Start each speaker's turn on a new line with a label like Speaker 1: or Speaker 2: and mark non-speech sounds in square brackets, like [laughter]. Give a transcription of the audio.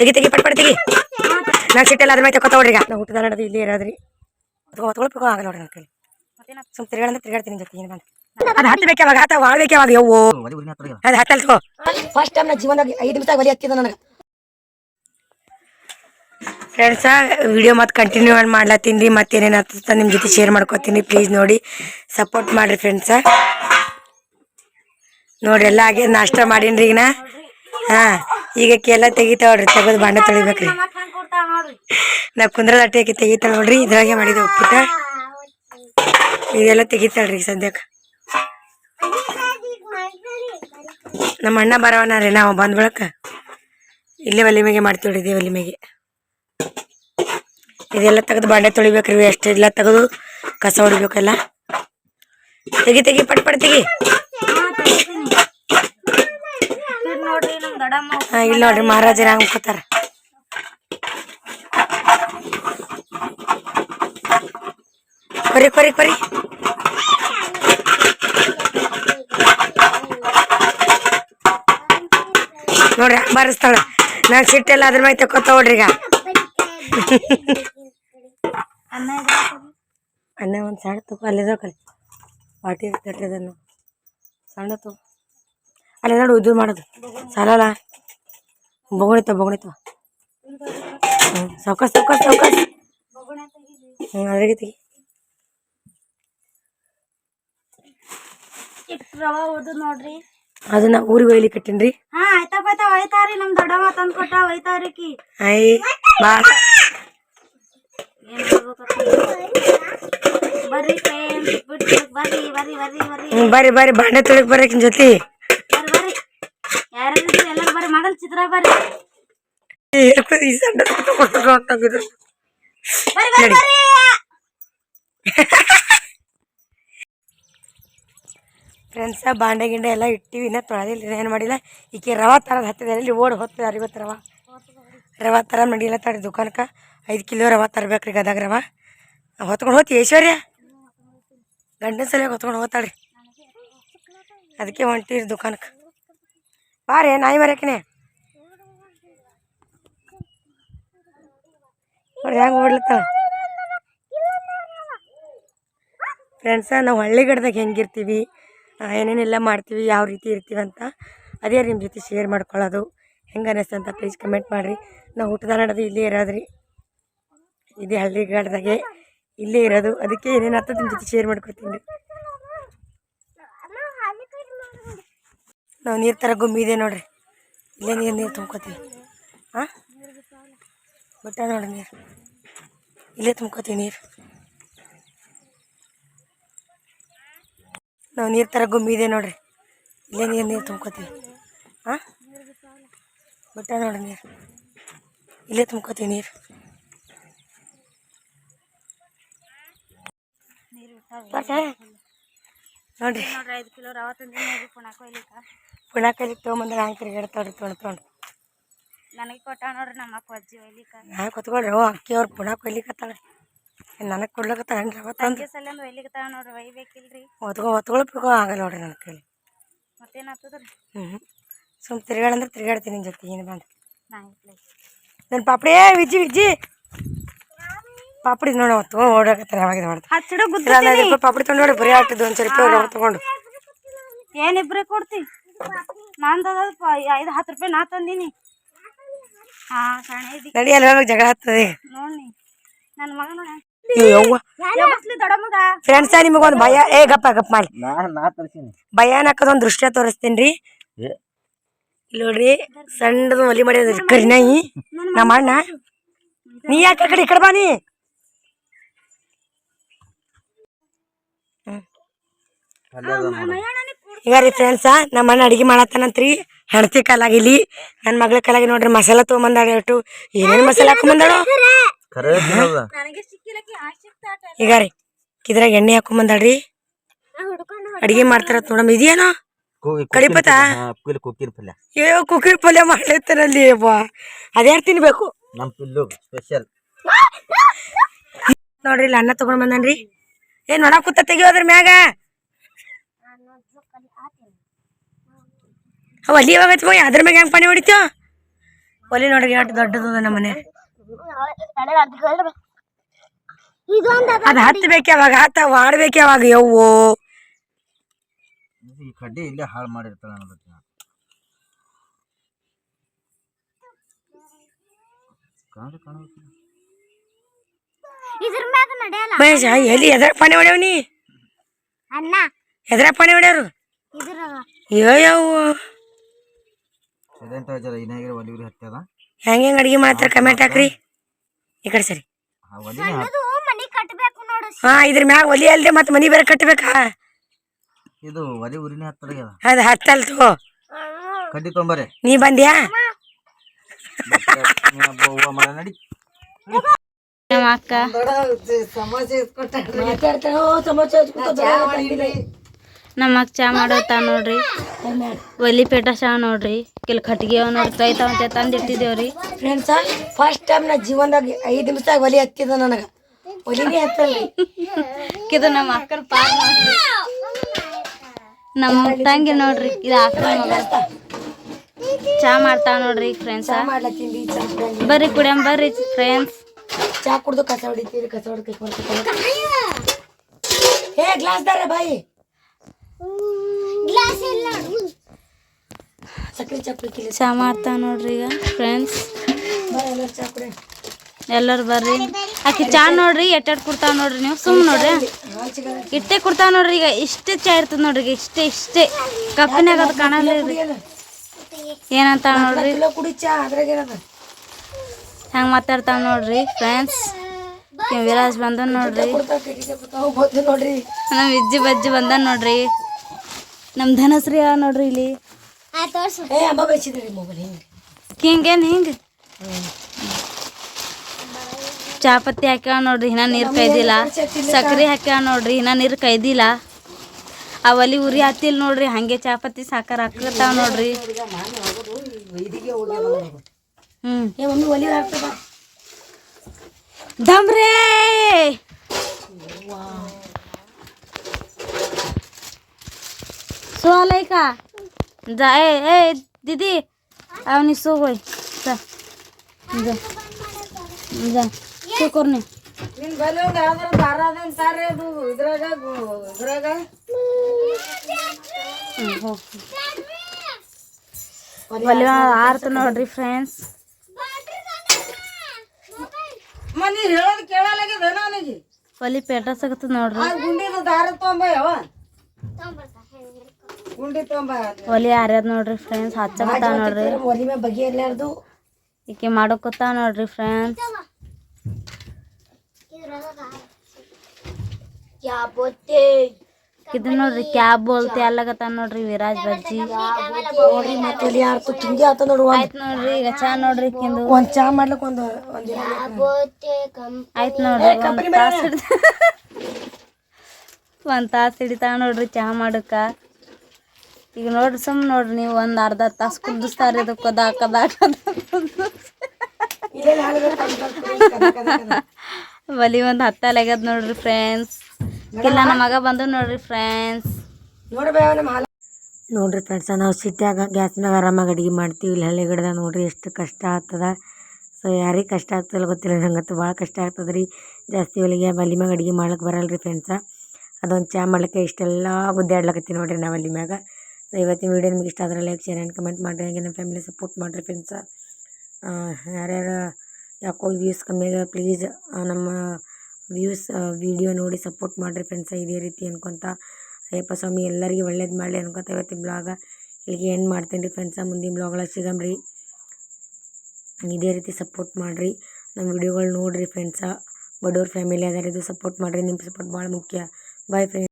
Speaker 1: ತೆಗಿ ತೆಗಿ ಪಟ್ ಪಟ್ ತೆಗಿ. ನಾ ಸಿಟ್ಟೆಲ್ಲ ಅದ್ರ ಮೇಲೆ ತಗೋತ ನೋಡ್ರಿ ಈಗ. ನಾವು ಊಟದ ನಡೆದು ಇಲ್ಲಿ ಇರೋದ್ರಿ. ತಗೋ ತಗೊಳ್ಬೇಕು ಆಗಲ್ಲ ನೋಡ್ರಿ ನನ್ನ ಕೈಲಿ. ಸುಮ್ ತಿರ್ಗಾಡಂದ್ರೆ ತಿರ್ಗಾಡ್ತೀನಿ ಜೊತೆ ಏನು ಬಂದು ಅದು ಹತ್ತಬೇಕು ಯಾವಾಗ? ಹತ್ತ ವಾಳ್ಬೇಕು ಯಾವಾಗ? ಯವ್ವು. ಅದು ಹತ್ತಲ್ ತಗೋ. ಫಸ್ಟ್ ಟೈಮ್ ನಾ ಜೀವನದಾಗ ಐದು ನಿಮಿಷ ಒಲಿ ಹತ್ತಿದ ನನಗೆ. ಫ್ರೆಂಡ್ಸ ವಿಡಿಯೋ ಮತ್ತೆ ಕಂಟಿನ್ಯೂ ಮಾಡ್ಲತ್ತೀನಿ. ರೀ ಮತ್ತೇನೇನು ಆಗ್ತದ ನಿಮ್ಮ ಜೊತೆ ಶೇರ್ ಮಾಡ್ಕೊತೀನಿ. ಪ್ಲೀಸ್ ನೋಡಿ ಸಪೋರ್ಟ್ ಮಾಡ್ರಿ ಫ್ರೆಂಡ್ಸ ನೋಡ್ರಿ ಎಲ್ಲ ಆಗಿ ನಾಷ್ಟ ಮಾಡೀನಿ ಈಗ ನಾ. ಹಾಂ, ಈಗ ಕೆಲ ತೆಗಿತಾವ್ರಿ ತೆಗೆದು ಬಾಂಡೆ ತೊಳಿಬೇಕ್ರಿ. ನಾ ಕುಂದ್ರದ ಅಟ್ಟೆಗೆ ತೆಗಿತಾಳ ನೋಡ್ರಿ, ಇದ್ರಾಗೆ ಮಾಡಿದೆ ಉಪ್ಪಿಟ್ಟ. ಇದೆಲ್ಲ ತೆಗಿತಾಳ್ರಿ ಸದ್ಯಕ್ಕೆ ನಮ್ಮ ಅಣ್ಣ ಬರವನ ರೀ, ನಾವು ಬಂದ ಬಳಕ. ಇಲ್ಲೇ ಒಲಿಮೆಗೆ ಮಾಡ್ತೀವ್ರಿ ಇದೇ ಒಲಿಮೆಗೆ ಇದೆಲ್ಲ ತೆಗೆದು ಬಾಂಡೆ ತೊಳಿಬೇಕ್ರಿ ಅಷ್ಟೆಲ್ಲ ತೆಗೆದು ಕಸ ಹೊಡಿಬೇಕಲ್ಲ. ತೆಗಿ ತೆಗಿ, ಪಟ್ ಪಟ್, ತೆಗಿ. ಇಲ್ಲಿ ನೋಡ್ರಿ ಮಹಾರಾಜರ ಹಂಗ ಕೂತಾರ. ಕೊರಿ ಕೊರಿ ಕೊರಿ ನೋಡ್ರಿ ಬಾರಿಸ್ತಾಳ ನಾನ್ ಸಿಟ್ಟೆಲ್ಲ ಅದ್ರ ಮೇಲೆ ತಕೋತ ನೋಡ್ರಿ ಈಗ.
Speaker 2: ಅನ್ನ
Speaker 1: ಒಂದು ಸಣ್ಣ ತಗೋ ಅಲ್ಲಿದ ಕಲಿ ವಾಟಿ ತಟ್ಟದನ್ನು ಸಣ್ಣ ತಗೋ. ಅಲ್ಲಿ ನೋಡು ಇದು ಮಾಡೋದು. ಸಾಲಲ್ಲ? ಬೊಗಣಿತ ಬೊಗಣಿತ. ಹ್ಞೂ ಸಾವ್ಕಾಸ್ ಸಾವ್ಕಾಸ್ ಸಾವ್ಕಾಸ್. ಹ್ಞೂ ಅದ್ರಾಗೆ ತೆಗಿ.
Speaker 2: ರವಾ ನೋಡ್ರಿ
Speaker 1: ಅದನ್ನ ಊರಿಗೆ ಒಯ್ಲಿ ಕಟ್ಟಿನ್ರಿ?
Speaker 2: ಹಾ ಆಯ್ತಾ ಒಯ್ತಾರಿ ನಮ್ ದೊಡ್ಡವ ತಂದ್ ಕೊಟ್ಟ ಒಯ್ತಾರಿಕಿ
Speaker 1: ಐ ಬಾ?
Speaker 2: ಬರ್ರಿ ಬರಿ ಬಿಟ್ಟು ಬರ್ರಿ ಬರ್ರಿ ಬರ್ರಿ ಬರ್ರಿ.
Speaker 1: ಹ್ಞೂ ಬರ್ರಿ ಬರ್ರಿ ಬಾಂಡೆ ತೊಳಕ್ ಬರಕಿನ ಜೊತೆ.
Speaker 2: ಎಲ್ಲರೂ ಬರ್ರಿ ಮೊದಲ್ ಚಿತ್ರ ಬರ್ರಿ.
Speaker 1: ಈ ಸಣ್ಣ ಹೊಂಟೋಗಿದ್ರು
Speaker 2: ಬರ್ರಿ ಬರ್ರಿ ಬರ್ರಿ.
Speaker 1: ಫ್ರೆಂಡ್ಸ ಬಾಂಡೆ ಗಿಂಡೆ ಎಲ್ಲ ಇಟ್ಟಿವಿ ಇನ್ನ ತೊಳೆದಿಲ್ಲ ಏನು ಮಾಡಿಲ್ಲ. ಈಕೆ ರವಾ ತರದ್ ಹತ್ತಿದೆ ಇಲ್ಲಿ ಓಡ್ ಹೋಗ್ತದೆ ಅರಿವತ್ತು ರವಾ. ರವಾ ತರ ನಡಿಲ್ಲ ತಡಿ ದುಕಾನಕ್ಕೆ. ಐದು ಕಿಲೋ ರವಾ ತರ್ಬೇಕ್ರಿ ಗದಗ ರವಾ. ಹೊತ್ಕೊಂಡು ಹೋತಿ ಐಶ್ವರ್ಯ? ಗಂಡನ ಸಲ ಹೊತ್ಕೊಂಡು ಹೋಗ್ತಾಳ್ರಿ ಅದಕ್ಕೆ ಹೊಂಟಿರಿ ದುಕಾನಕ್ಕೆ ಬಾರೇ, ನಾಯಿ ಮರಕ್ಕೆ ನೋಡಿ, ಹೆಂಗೆ ಓಡ್ಲತ್ತಾಳ ಫ್ರೆಂಡ್ಸ ನಾವು ಹಳ್ಳಿಗಡ್ದಾಗ ಹೆಂಗಿರ್ತೀವಿ ಏನೇನೆಲ್ಲ ಮಾಡ್ತೀವಿ, ಯಾವ ರೀತಿ ಇರ್ತೀವಿ ಅಂತ ಅದೇ ನಿಮ್ಮ ಜೊತೆ ಶೇರ್ ಮಾಡ್ಕೊಳ್ಳೋದು. ಹೆಂಗೆ ಅನ್ನಿಸ್ತು ಅಂತ ಪ್ಲೀಸ್ ಕಮೆಂಟ್ ಮಾಡಿರಿ. ನಾವು ಊಟದ ನಡೋದು ಇಲ್ಲೇ ಇರೋದ್ರಿ. ಇದೇ ಹಳ್ಳಿಗಾಡ್ದಾಗೆ ಇಲ್ಲೇ ಇರೋದು. ಅದಕ್ಕೆ ಏನೇನು ನಿಮ್ಮ ಜೊತೆ ಶೇರ್ ಮಾಡ್ಕೊತೀನಿ ರೀ ನಾವು ನೀರು ತರ ಗುಮ್ಮಿದೆ ನೋಡ್ರಿ. ಇಲ್ಲೇ ನೀರು ನೀರು ತುಂಬ್ಕೋತೀವಿ. ಹಾಂ ಬಿಟ್ಟ ನೋಡ್ರಿ ನೀರು. ಇಲ್ಲೇ ತುಂಬ್ಕೋತೀವಿ ನೀರು. ನಾವು ನೀರು ತರ ಗುಮ್ಮಿದೆ ನೋಡ್ರಿ. ಇಲ್ಲೇ ನೀರು ನೀರು ತುಂಬ್ಕೋತೀವಿ. ಹಾಂ ಬಿಟ್ಟ ನೋಡ್ರಿ ನೀರು. ಇಲ್ಲೇ ತುಂಬ್ಕೋತೀವಿ ನೀರು. ಬರ್ತೆ? ನೋಡ್ರಿ.
Speaker 2: ನೋಡ್ರಿ ಐದು ಕಿಲೋ ರವಾ ತಂದಿನಿ ನೋಡ್ರಿ ಪುಣಾಕ ಒಯ್ಲಿಕ್ಕ
Speaker 1: ಪುಣ್ಯ ಕೈಲಿ ತೊಗೊಂಬಂದ್ರೆ ಹಂಗೆ ತಿರುಗಾಡ್ತಾವ್ರಿ ತೊಗೊಂಡು ತೊಗೊಂಡು.
Speaker 2: ನನಗೆ ಕೊಟ್ಟ ನೋಡ್ರಿ ನಮ್ಮ ಅಕ್ಕ ಅಜ್ಜಿ ಒಯ್ಲಿಕ್ಕ.
Speaker 1: ನಾ ಕೊತ್ಕೊಳ್ರಿ ಓ ಅಕ್ಕಿ ಅವ್ರು ಪುಣ್ಯ ಕೊಯ್ಲಿಕತ್ತಾಳೆ ನನಗೆ ಕೊಡ್ಲಕತ್ತಾಳ ಹೆಂಗೆ ರವ ತಂದು?
Speaker 2: ತಂಗಿ ಸಲಿಂದ ಒಯ್ಲಿಕ್ಕ ನೋಡ್ರಿ ಒಯ್ಬೇಕಿಲ್ರಿ.
Speaker 1: ಒತ್ಕೊ ಒತ್ಕೊಳ್ಬೇಕು ಆಗಲ್ಲ ನೋಡ್ರಿ ನನ್ನ ಕೈಲಿ
Speaker 2: ಮತ್ತೇನಾಗ್ತದ್ರಿ
Speaker 1: ಹ್ಞೂ ಸುಮ್ ತಿರ್ಗಾಡಂದ್ರೆ ತಿರ್ಗಾಡ್ತೀನಿ ನಿನ್ನ ಜೊತೆ ಏನು ಬಂದು.
Speaker 2: ನಾ ಇಟ್ಲಿ
Speaker 1: ನನ್ನ ಪಾಪಡೇ ವಿಜಿ ವಿಜ್ಜಿ ವಿಜ್ಜಿ. ಪಾಪಡಿ ನೋಡಿ ಅವತ್ತು. ಓಡಾಕತ್ತಾರೆ ಅವಾಗ ಮಾಡ್ತಾರೆ ಪಾಪಡಿ ತೊಗೊಂಡು ನೋಡಿ ಬರೀ ಆಟದ್ದು ಒಂದು ರೂಪಾಯಿ ರವ ತೊಗೊಂಡು.
Speaker 2: ಏನಿಬ್ರೇ ಕೊಡ್ತಿ? ನಂದು ಐದು ಹತ್ತು ರೂಪಾಯಿ ನಾ ತಂದಿನಿ.
Speaker 1: ನಡಿ ಅಲ್ಲಿ ಜಗಳ ಆಗ್ತದೆ
Speaker 2: ನೋಡಿ ನನ್ನ ಮಗ. ನೋಡ
Speaker 1: ಫ್ರೆಂಡ್ಸ ನಿಮಗೊಂದು ಭಯ ಏ ಗಪ್ಪ ಗಪ್ಪ ಮಾಡಿ.
Speaker 3: ನಾ ನಾ ತರ್ಸೀನಿ.
Speaker 1: ಭಯ ಅನ್ನಕ್ಕದೊಂದು ದೃಶ್ಯ ತೋರಿಸ್ತೀನಿ ರೀ. ನೋಡ್ರಿ ಸಣ್ಣದ ಒಲಿ ಮಾಡಿ ಕರಿನಾಯಿ ನಮ್ಮ ಅಣ್ಣ ನೀ ಯಾಕೆ ಕಡೆ ಈ ಕಡೆ ಬಾ ನೀ? ಈಗ ರೀ ಫ್ರೆಂಡ್ಸ ನಮ್ಮ ಅಣ್ಣ ಅಡಿಗೆ ಮಾಡತ್ತಾನಂತ್ರಿ. ಹೆಣ್ತಿ ಕಾಲಾಗಿಲಿ ನನ್ನ ಮಗಳ ಕಾಲಾಗಿ ನೋಡ್ರಿ ಮಸಾಲ ತೊಗೊಂಬಂದಾಳ ಇಟ್ಟು ಏನೇನು ಮಸಾಲ ಹಾಕೊಂಬಂದಾಳು? ಈಗ ರೀ ಇದ್ರಾಗ ಎಣ್ಣೆ ಹಾಕೊಂಬಂದಾಳ್ರಿ. ಅಡಿಗೆ ಮಾಡ್ತಾರ ನೋಡಮ್ಮ ಇದೇನೋ? ಕಡಿಪತ?
Speaker 3: ಕುಕ್ಕಿಲ್ ಕುಕ್ಕಿನ ಪಲ್ಯ
Speaker 1: ಅಯ್ಯೋ ಕುಕ್ಕಿ ಪಲ್ಯ. ಮಾಡ್ಲತ್ತಾರಲ್ಲಿ ಅಬ್ಬಾ ಅದ್ಯಾರು ತಿನ್ಬೇಕು?
Speaker 3: ನಮ್ ಪಿಲ್ಲು ಸ್ಪೆಷಲ್
Speaker 1: ನೋಡ್ರಿ ಇಲ್ಲಿ ಅನ್ನ ತಗೊಂಡ್ ಬಂದನ್ರಿ. ಏನ್ ಒಣ ಕೂತ ತೆಗಿಯೋದ್ರ ಮ್ಯಾಗ. ಅವ ಅಲ್ಲಿ ಯಾವಾಗ ಅದ್ರ ಮ್ಯಾಗ ಹೆಂಗ್ ಪಾನಿ ಹೊಡಿತೀವ ಒಲಿ ನೋಡ್ರಿ ಎಷ್ಟು ದೊಡ್ಡದು ನಮ್ಮ ಮನೆ ಅದು ಹತ್ತಬೇಕು ಯಾವಾಗ? ಹತ್ತ ಆಡ್ಬೇಕು ಯಾವಾಗ? ಯವ್ವೋ.
Speaker 3: ಈ ಕಡ್ಡಿ ಇಲ್ಲೇ ಹಾಳು ಮಾಡಿರ್ತಾಳೆ ಅನ್ನೋದಕ್ಕೆ
Speaker 1: ಮಹೇಶ ಎಲ್ಲಿ ಎದ್ರ ಪಾನಿ ಹೊಡ್ಯಾವ ನೀ?
Speaker 2: ಅಣ್ಣ.
Speaker 1: ಎದ್ರ ಪಾನಿ ಹೊಡೆಯವ್ರು?
Speaker 2: ಇದ್ರ
Speaker 1: ಅಯ್ಯೋ
Speaker 3: ಸಿಲೆಂಟ್ ಜರ ಹತ್ತದ
Speaker 1: ಹೆಂಗ್ ಹೆಂಗ್ ಅಡಿಗೆ ಮಾಡ್ತಾರ ಕಮೆಂಟ್ ಹಾಕ್ರಿ. ಈ ಕಡೆ ಸರಿ.
Speaker 3: ಆ
Speaker 2: ಮನಿ ಕಟ್ಟಬೇಕು ನೋಡು.
Speaker 1: ಹಾ ಇದ್ರ ಮ್ಯಾಗ ಒಲಿ ಅಲ್ದೆ ಮತ್ತೆ ಮನಿ ಬೇರೆ ಕಟ್ಟಬೇಕಾ
Speaker 3: ಇದು ಒಲಿ ಉರಿನೇ
Speaker 1: ಅದು ಹತ್ತಲ್ತು
Speaker 3: ಕಡ್ಡಿ ತೊಂಬರೆ
Speaker 1: ನೀ ಬಂದ್ಯಾ?
Speaker 3: ನಡಿ.
Speaker 2: ನಮ್ಮ ಅಕ್ಕ. ನಮ್ಮ ಅಕ್ಕ ಚಾ ಮಾಡೋತ ನೋಡ್ರಿ. ಒಲಿ ಪೇಟ ಚಾ ನೋಡ್ರಿ. ಕೆಲ ಕಟ್ಟಿಗೆ ಅವ ನೋಡ್ರಿ ಕೈ ಅಂತ ತಂದು ಇಟ್ಟಿದ್ದೇವ್ರಿ
Speaker 1: ಫ್ರೆಂಡ್ಸ ಫಸ್ಟ್ ಟೈಮ್ ನಾ ಜೀವನದಾಗ ಐದು ನಿಮಿಷದಾಗ ಒಲಿ ಹತ್ತಿದ ನನಗೆ. ಒಲಿನೇ ಹತ್ತಲ್ಲ
Speaker 2: ಇದು ನಮ್ಮ ಅಕ್ಕನ ಪಾರ್ ನೋಡ್ರಿ. ನಮ್ಮ ತಂಗಿ ನೋಡ್ರಿ ಇದು ಅಕ್ಕನ ಮಗ. ಚಾ ಮಾಡ್ತಾವ ನೋಡ್ರಿ ಫ್ರೆಂಡ್ಸ್
Speaker 1: ಮಾಡ್ಲತ್ತೀನಿ.
Speaker 2: ಬರ್ರಿ ಕುಡಿಯಂ ಬರ್ರಿ ಫ್ರೆಂಡ್ಸ್
Speaker 1: ಚಾ ಕುಡ್ದು ಕಸ ಹೊಡಿತೀರಿ ಕಸ ಹೊಡ್ಕೈತಿ ಹೇ ಗ್ಲಾಸ್ ದಾರ ಬಾಯಿ. ಸಕ್ರೆ ಚಾ
Speaker 2: ಮಾಡ್ತಾವ ನೋಡ್ರಿ ಈಗ ಫ್ರೆಂಡ್ಸ್
Speaker 1: ಎಲ್ಲರು
Speaker 2: ಬರ್ರಿ. ಆಕಿ ಚಾ ನೋಡ್ರಿ ಎಟ್ಟೆಟ್ ಕೊಡ್ತಾವ ನೋಡ್ರಿ ನೀವು? ಸುಮ್ ನೋಡ್ರಿ ಇಟ್ಟೇ ಕೊಡ್ತಾವ ನೋಡ್ರಿ ಈಗ ಇಷ್ಟೇ ಚಾ ಇರ್ತದ ನೋಡ್ರಿ ಈಗ ಇಷ್ಟೇ ಇಷ್ಟೇ. ಕಪ್ಪಿನಾಗ ಅದು ಕಾಣಲ್ಲ ಏನಂತ ನೋಡ್ರಿ?
Speaker 1: ಕಿಲೋ ಕುಡಿ ಚಾ ಅದ್ರಾಗ ಏನದ?
Speaker 2: ಹೆಂಗ್ ಮಾತಾಡ್ತಾವ ನೋಡ್ರಿ ಫ್ರೆಂಡ್ಸ್ ವಿರಾಜ್ ಬಂದು ನೋಡ್ರಿ. ನಮ್ಮ ಇಜ್ಜಿ ಬಜ್ಜಿ ಬಂದ ನೋಡ್ರಿ. ನಮ್ಮ ಧನಶ್ರೀ ಅವ ನೋಡ್ರಿ ಇಲ್ಲಿ. ಹಿಂಗೇನು ಹಿಂಗೆ? ಚಾಪತ್ತಿ ಹಾಕ್ಯಾವ ನೋಡ್ರಿ ಇನ್ನ ನೀರ್ ಕೈದಿಲ್ಲ. ಸಕ್ರಿ ಹಾಕ್ಯಾವ ನೋಡ್ರಿ ಇನ್ನ ನೀರ್ ಕೈದಿಲ್ಲ. ಆ ಒಲಿ ಉರಿ ಹತ್ತಿಲ್ ನೋಡ್ರಿ ಹಂಗೆ ಚಾಪತ್ತಿ ಸಾಕಾರ ಹಾಕ್ತಾವ ನೋಡ್ರಿ.
Speaker 1: ಹಾಕ್ತದ
Speaker 2: ದಮ್ರೇ সোয়ালাইকা যা এ এ দিদি আপনি শো কই যা যা শো করনে
Speaker 1: ನಿನ್ ಬಲಿ ಒಂದು ಯಾವ್ದಾರ ಬಾರದೇನ್ ಸಾರಿ ಅದು ಇದ್ರಾಗ ಇದ್ರಾಗ
Speaker 2: ಬಲಿ ಆರ್ತ ನೋಡ್ರಿ ಫ್ರೆಂಡ್ಸ್
Speaker 1: ಮನಿ ಹೇಳೋದು ಕೇಳಲಾಗ್ಯದ ನನಗೆ
Speaker 2: ಒಲಿ ಪೇಟ ಸಿಗತ್ತದ ನೋಡ್ರಿ
Speaker 1: ಗುಂಡಿದ ದಾರ ತೊಂಬಯ್ಯವ
Speaker 2: ಒಲಿ ಆರ್ಯದ ನೋಡ್ರಿ ಫ್ರೆಂಡ್ಸ್ ಹಚ್ಚಕತ್ತ ನೋಡ್ರಿ.
Speaker 1: ಒಲಿ ಮೇಲೆ ಬಗೆ ಇರ್ಲಾರ್ದು.
Speaker 2: ಈಕೆ ಮಾಡೋಕತ್ತಾವ ನೋಡ್ರಿ ಫ್ರೆಂಡ್ಸ್ ಇದು ನೋಡ್ರಿ ಕ್ಯಾಬ್ ಬೋಲ್ತಿ ಅಲ್ಲಗತ್ತ ನೋಡ್ರಿ ವಿರಾಜ್ ಬಜ್ಜಿ
Speaker 1: ನೋಡ್ರಿ ಮತ್ತೆ ಒಲಿ ಆರ್ತು ತಿಂಡಿ ಆತ ನೋಡು ಒಂದ್.
Speaker 2: ಆಯ್ತ್ ನೋಡ್ರಿ ಈಗ ಚಾ ನೋಡ್ರಿ ಕಿಂದು
Speaker 1: ಒಂದ್ ಚಾ ಮಾಡ್ಲಿಕ್ ಒಂದು ಒಂದ್
Speaker 2: ಆಯ್ತ್ ನೋಡ್ರಿ ಒಂದ್ ತಾಸು ಹಿಡ್ದ [laughs] ಒಂದ್ ತಾಸ್ ಹಿಡಿತಾವ ನೋಡ್ರಿ ಚಹಾ ಮಾಡಕ್ಕ. ಈಗ ನೋಡ್ರಿ ಸುಮ್ ನೋಡ್ರಿ ನೀವು ಒಂದ್ ಅರ್ಧ ತಾಸು ಕುದಿಸ್ತಾರೆ ಇದು ಕದಾ ಕದಾ ಕದ ಬಲಿ ಒಂದ್ ನೋಡ್ರಿ ಫ್ರೆಂಡ್ಸ್ ಇಲ್ಲ ನಮ್ಮ ಮಗ ಬಂದು ನೋಡ್ರಿ ಫ್ರೆಂಡ್ಸ್
Speaker 1: ನೋಡ್ರಿ ಫ್ರೆಂಡ್ಸ ನಾವು ಸಿಟ್ಯಾಗ ಗ್ಯಾಸ್ ಮ್ಯಾಗ ಆರಾಮಾಗಿ ಅಡಿಗೆ ಮಾಡ್ತೀವಿ. ಇಲ್ಲಿ ಹಳ್ಳಿ ಗಿಡದಾಗ ನೋಡ್ರಿ ಎಷ್ಟು ಕಷ್ಟ ಆಗ್ತದ. ಸೊ ಯಾರಿಗೆ ಕಷ್ಟ ಆಗ್ತದಲ್ಲ ಗೊತ್ತಿಲ್ಲ, ನಂಗಂತೂ ಭಾಳ ಕಷ್ಟ ಆಗ್ತದ್ರಿ. ಜಾಸ್ತಿ ಒಲಿಗೆ ಬಲಿ ಮ್ಯಾಗ ಅಡಿಗೆ ಮಾಡ್ಲಿಕ್ಕೆ ಬರಲ್ಲ ರೀ ಫ್ರೆಂಡ್ಸ ಅದೊಂದು ಚಾ ಮಾಡ್ಲಿಕ್ಕೆ ಇಷ್ಟೆಲ್ಲ ಗುದ್ದಾಡ್ಲಕತ್ತೀವಿ ನೋಡ್ರಿ ನಾವು ಅಲ್ಲಿ ಮ್ಯಾಗ. ಸೊ ಇವತ್ತಿನ ವೀಡಿಯೋ ನಿಮ್ಗೆ ಇಷ್ಟ ಆದರೆ ಲೈಕ್ ಶೇರ್ ಆ್ಯಂಡ್ ಕಮೆಂಟ್ ಮಾಡಿರಿ. ಹಾಗೆ ನಮ್ಮ ಫ್ಯಾಮಿಲಿ ಸಪೋರ್ಟ್ ಮಾಡಿರಿ ಫ್ರೆಂಡ್ಸ ಯಾರ್ಯಾರು ಯಾಕೋ ವ್ಯೂಸ್ ಕಮ್ಮಿ ಆಗ ಪ್ಲೀಸ್ ನಮ್ಮ ವ್ಯೂಸ್ ವಿಡಿಯೋ ನೋಡಿ ಸಪೋರ್ಟ್ ಮಾಡಿರಿ ಫ್ರೆಂಡ್ಸ ಇದೇ ರೀತಿ ಅನ್ಕೊತ, ಅಯ್ಯಪ್ಪ ಸ್ವಾಮಿ ಎಲ್ಲರಿಗೂ ಒಳ್ಳೇದು ಮಾಡಲಿ ಅನ್ಕೊತ ಇವತ್ತಿನ ಬ್ಲಾಗ ಇಲ್ಲಿಗೆ ಏನು ಮಾಡ್ತೀನಿ ರೀ ಫ್ರೆಂಡ್ಸ ಮುಂದಿನ ಬ್ಲಾಗ್ಗಳ ಸಿಗಮ್ರಿ ಇದೇ ರೀತಿ ಸಪೋರ್ಟ್ ಮಾಡಿರಿ. ನಮ್ಮ ವಿಡಿಯೋಗಳು ನೋಡಿರಿ ಫ್ರೆಂಡ್ಸ ಬಡವ್ರ ಫ್ಯಾಮಿಲಿ ಅದಾರ ಇದು ಸಪೋರ್ಟ್ ಮಾಡಿರಿ. ನಿಮ್ಮ ಸಪೋರ್ಟ್ ಭಾಳ ಮುಖ್ಯ. Bye friends